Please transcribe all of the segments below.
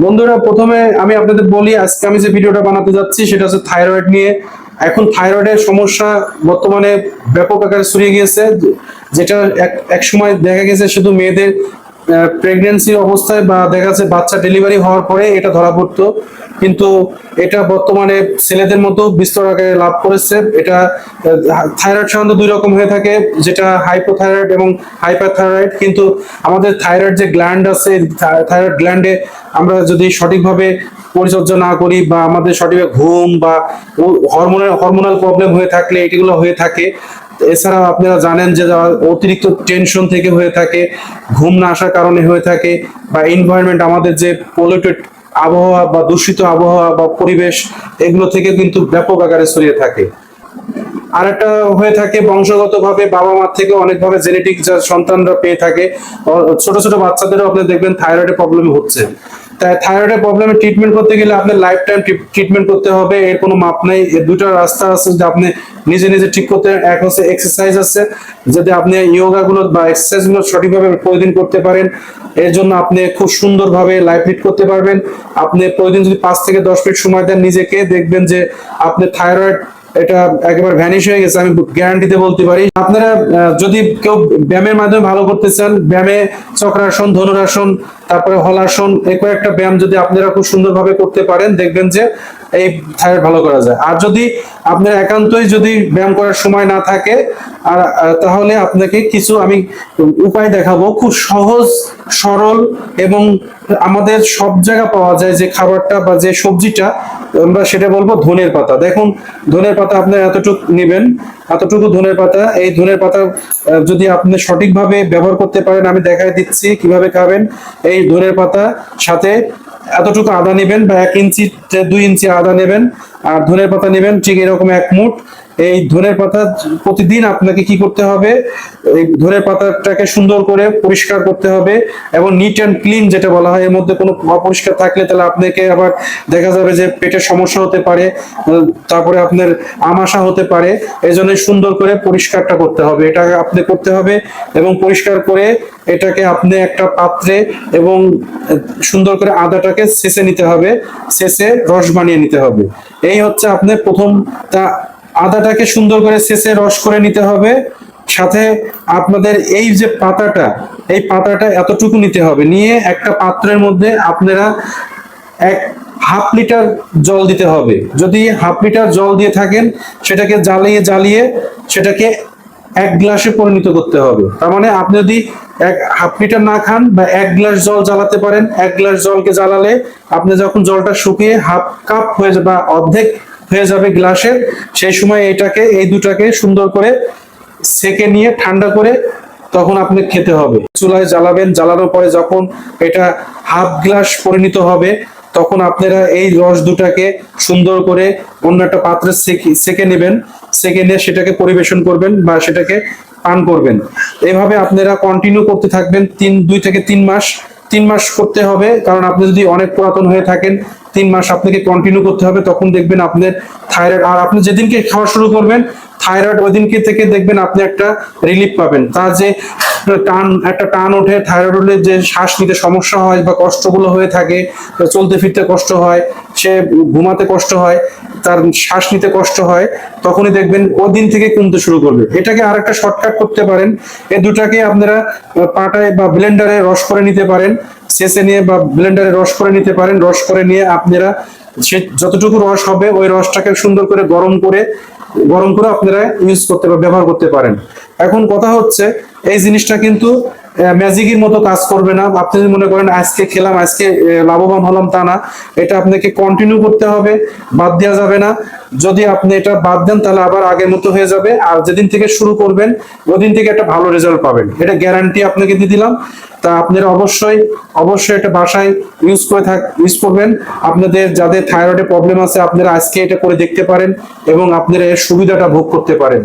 বন্ধুরা, প্রথমে আমি আপনাদের বলি, আজকে আমি যে ভিডিওটা বানাতে যাচ্ছি, সেটা হচ্ছে থাইরয়েড নিয়ে। এখন থাইরয়েডের সমস্যা বর্তমানে ব্যাপক আকারে ছড়িয়ে গিয়েছে। যেটা এক- সময় দেখা গেছে, শুধু মেয়েদের প্রেগনেন্সি অবস্থায় বা দেখা যাচ্ছে বাচ্চা ডেলিভারি হওয়ার পরে এটা ধরা পড়তো। কিন্তু এটা বর্তমানে ছেলেদের মতো বিস্তর আকারে লাভ করেছে। এটা থাইরয়েড সাধারণত দুই রকম হয়ে থাকে, যেটা হাইপোথাইরয়েড এবং হাইপারথাইরয়েড কিন্তু আমাদের থাইরয়েড যে গ্ল্যান্ড আছে থাইরয়েড গ্ল্যান্ডে আমরা যদি সঠিকভাবে পরিচর্যা না করি বা আমাদের সঠিকভাবে ঘুম বা হরমোনাল হরমোনাল প্রবলেম হয়ে থাকলে, এটিগুলো হয়ে থাকে। এছাড়া আপনারা জানেন যে অতিরিক্ত টেনশন থেকে হয়ে থাকে, ঘুম না আসার কারণে হয়ে থাকে বা এনভায়রনমেন্ট আমাদের যে পলিউটেড আবহাওয়া বা দূষিত আবহাওয়া বা পরিবেশ, এগুলো থেকে কিন্তু ব্যাপক আকারে ছড়িয়ে থাকে। আর একটা হয়ে থাকে বংশগতভাবে বাবা মার থেকে অনেকভাবে জেনেটিক যা সন্তানরা পেয়ে থাকে। ছোট ছোট বাচ্চাদেরও আপনি দেখবেন থাইরয়েডের প্রবলেম হচ্ছে। তাই থাইরয়েডের প্রবলেমের ট্রিটমেন্ট করতে গেলে আপনার লাইফ টাইম ট্রিটমেন্ট করতে হবে, এর কোনো মাপ নেই। দুটো রাস্তা আছে যে আপনি নিজে নিজে ঠিক করতে এক হচ্ছে এক্সারসাইজ আছে, যদি আপনি ইয়োগা গুলো বা এক্সারসাইজগুলো সঠিকভাবে প্রতিদিন করতে পারেন, এর জন্য আপনি খুব সুন্দরভাবে লাইফ লিড করতে পারবেন। আপনি প্রতিদিন যদি পাঁচ থেকে দশ মিনিট সময় দেন নিজেকে, দেখবেন যে আপনি থাইরয়েড এটা একেবারে ভ্যানিশ হয়ে গেছে, আমি গ্যারান্টিতে বলতে পারি। আপনারা যদি কেউ ব্যায়ামের মাধ্যমে ভালো করতে চান, ব্যায়ামে চক্রাসন, ধনুরাসন তারপরে হলাসন, এই কয়েকটা ব্যায়াম যদি আপনারা খুব সুন্দরভাবে করতে পারেন, দেখবেন যে এই থাইরয়েড ভালো করা যায়। আর যদি আপনার একান্তই যদি ব্যায়াম করার সময় না থাকে, আর তাহলে আপনাকে কিছু আমি উপায় দেখাবো। খুব সহজ, সরল এবং আমাদের সব জায়গা পাওয়া যায় যে খাবারটা বা যে সবজিটা, আমরা সেটা বলব ধনের পাতা। দেখুন, ধনের পাতা আপনি এতটুকু নেবেন, এতটুকু ধনের পাতা। এই ধনের পাতা যদি আপনি সঠিকভাবে ব্যবহার করতে পারেন, আমি দেখাই দিচ্ছি কীভাবে খাবেন। এই ধনের পাতা সাথে এতটুকু আদা নেবেন বা এক ইঞ্চি দুই ইঞ্চি আদা নেবেন, আর ধনের পাতা নেবেন, ঠিক এরকম এক মুঠ। এই ধনের পাতা প্রতিদিন আপনাকে কি করতে হবে? এই ধনের পাতাটাকে সুন্দর করে পরিষ্কার করতে হবে এবং নিট অ্যান্ড ক্লিন যেটা বলা হয়, এর মধ্যে কোনো অপরিষ্কার থাকলে তাহলে আপনাকে আবার দেখা যাবে যে পেটের সমস্যা হতে পারে, তারপরে আপনার আমাশা হতে পারে এই জন্য সুন্দর করে পরিষ্কারটা করতে হবে। এটা আপনি করতে হবে এবং পরিষ্কার করে এটাকে আপনি একটা পাত্রে এবং সুন্দর করে আদাটাকে ছেঁচে নিতে হবে ছেঁচে রস বানিয়ে নিতে হবে। এই হচ্ছে আপনার প্রথম তা আদাটাকে সুন্দর করে ছেঁচে রস করে নিতে হবে। সাথে আপনাদের এই যে পাতাটা, এই পাতাটা এতটুকু নিতে হবে। নিয়ে একটা পাত্রের মধ্যে আপনারা এক হাফ লিটার জল দিতে হবে। যদি হাফ লিটার জল দিয়ে থাকেন, সেটাকে জ্বালিয়ে জ্বালিয়ে সেটাকে এক গ্লাসে পরিণত করতে হবে। তার মানে আপনি যদি এক হাফ লিটার না খান বা এক গ্লাস জল জ্বালাতে পারেন, এক গ্লাস জলকে জ্বালালে আপনি যখন জলটা শুকিয়ে হাফ কাপ হয়ে যাবে বা অর্ধেক হয়ে যাবে গ্লাসের। সেই সময় এটাকে, এই দুটাকে সুন্দর করে সেকে নিয়ে ঠান্ডা করে তখন আপনি খেতে হবে। চুলায় জ্বালাবেন, জ্বালানোর পরে যখন এটা হাফ গ্লাস পরিণত হবে, তখন আপনারা এই রস দুটাকে সুন্দর করে অন্য একটা পাত্রে সেকে- সেকে নেবেন। সেকে নিয়ে সেটাকে পরিবেশন করবেন বা সেটাকে পান করবেন। এভাবে আপনারা কন্টিনিউ করতে থাকবেন তিন, দুই থেকে তিন মাস। তিন মাস করতে হবে, কারণ আপনি যদি অনেক পুরাতন হয়ে থাকেন তিন মাস আপনাকে কন্টিনিউ করতে হবে, তখন দেখবেন আপনার থাইরয়েড আর আপনি যেদিনকে খাওয়া শুরু করবেন থাইরয়েড ওই দিনকে থেকে দেখবেন আপনি একটা রিলিফ পাবেন। তার যে টান, একটা টান ওঠে থাইরয়েড হলে যে শ্বাস নিতে সমস্যা হয় বা কষ্টগুলো হয়ে থাকে চলতে ফিরতে কষ্ট হয়, সে ঘুমাতে কষ্ট হয়, তার শ্বাস নিতে কষ্ট হয়, তখনই দেখবেন ওই দিন থেকে কমতে শুরু করবে। এটাকে আর একটা শর্টকাট করতে পারেন। এই দুটাকে আপনারা পাটায় বা ব্লেন্ডারে রস করে নিতে পারেন। শেষে নিয়ে বা ব্লেন্ডারে রস করে নিতে পারেন। রস করে নিয়ে আপনারা সে যতটুকু রস হবে, ওই রসটাকে সুন্দর করে গরম করে গরম করে আপনারা ইউজ করতে বা ব্যবহার করতে পারেন। এখন কথা হচ্ছে এই জিনিসটা কিন্তু ম্যাজিকের মতো কাজ করবে না। আপনি যদি মনে করেন, আজকে খেলাম, আজকে লাভবান হলাম তা না। এটা আপনাকে কন্টিনিউ করতে হবে, বাদ দেওয়া যাবে না। যদি আপনি এটা বাদ দেন, তাহলে আবার আগের মতো হয়ে যাবে। আর যেদিন থেকে শুরু করবেন, ওদিন থেকে একটা ভালো রেজাল্ট পাবেন। এটা গ্যারান্টি আপনাকে দিয়ে দিলাম। তা আপনারা অবশ্যই অবশ্যই এটা বাসায় ইউজ করে থাক ইউজ করবেন। আপনাদের যাদের থাইরয়েডের প্রবলেম আছে, আপনারা আজকে এটা করে দেখতে পারেন এবং আপনারা এর সুবিধাটা ভোগ করতে পারেন।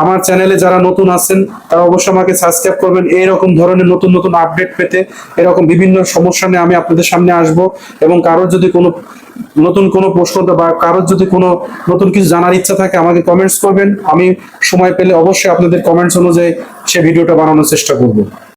আমার চ্যানেলে যারা নতুন আছেন, তারা অবশ্যই আমাকে সাবস্ক্রাইব করবেন। এইরকম ধরনের নতুন নতুন আপডেট পেতে, এরকম বিভিন্ন সমস্যা নিয়ে আমি আপনাদের সামনে আসব এবং কারোর যদি কোনো নতুন কোনো প্রশ্ন বা কারোর যদি কোনো নতুন কিছু জানার ইচ্ছা থাকে, আমাকে কমেন্টস করবেন। আমি সময় পেলে অবশ্যই আপনাদের কমেন্টস অনুযায়ী সে ভিডিওটা বানানোর চেষ্টা করব।